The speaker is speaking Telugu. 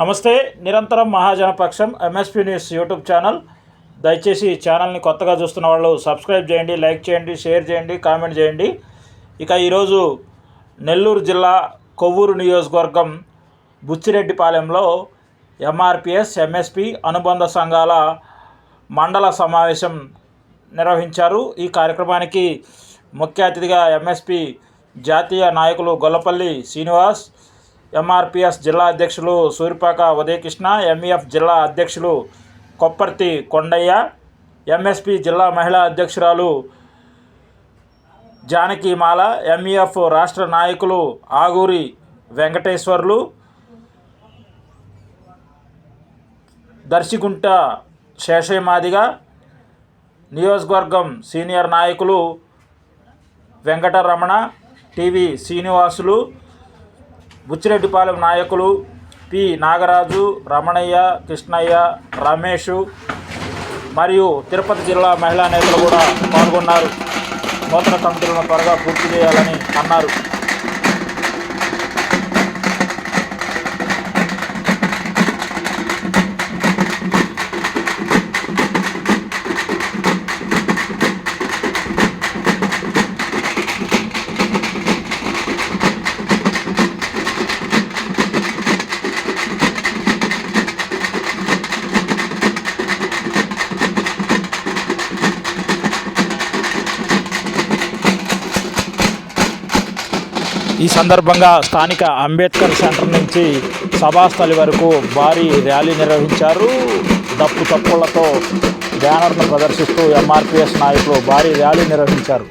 నమస్తే నిరంతరం Mahajanapaksham MSP news YouTube channel. దయచేసి ఛానల్ని కొత్తగా చూస్తున్న వాళ్ళు సబ్స్క్రైబ్ చేయండి లైక్ చేయండి షేర్ చేయండి కామెంట్ చేయండి. ఇక ఈరోజు నెల్లూరు జిల్లా కొవ్వూరు నియోజకవర్గం బుచ్చిరెడ్డిపాలెంలో ఎంఆర్పిఎస్ ఎంఎస్పి అనుబంధ సంఘాల మండల సమావేశం నిర్వహించారు. ఈ కార్యక్రమానికి ముఖ్య అతిథిగా ఎంఎస్పి జాతీయ నాయకులు గొల్లపల్లి శ్రీనివాస్ ఎంఆర్పిఎస్ జిల్లా అధ్యక్షులు సూర్యపాక ఉదయకృష్ణ ఎంఈఎఫ్ జిల్లా అధ్యక్షులు కొప్పర్తి కొండయ్య ఎంఎస్పి జిల్లా మహిళా అధ్యక్షురాలు జానకిమాల ఎంఈఎఫ్ రాష్ట్ర నాయకులు ఆగూరి వెంకటేశ్వర్లు దర్శిగుంట శేషమాదిగ నియోజకవర్గం సీనియర్ నాయకులు వెంకటరమణ టీవీ శ్రీనివాసులు బుచ్చిరెడ్డిపాలెం నాయకులు పి. నాగరాజు రమణయ్య కృష్ణయ్య రమేష్ మరియు తిరుపతి జిల్లా మహిళా నేతలు కూడా పాల్గొన్నారు. నూతన కమిటీలను త్వరగా పూర్తి చేయాలని అన్నారు. ఈ సందర్భంగా స్థానిక అంబేద్కర్ సెంటర్ నుంచి సభాస్థలి వరకు భారీ ర్యాలీ నిర్వహించారు. దప్పు తప్పులతో బ్యానర్ను ప్రదర్శిస్తూ ఎంఆర్పిఎస్ నాయకులు భారీ ర్యాలీ నిర్వహించారు.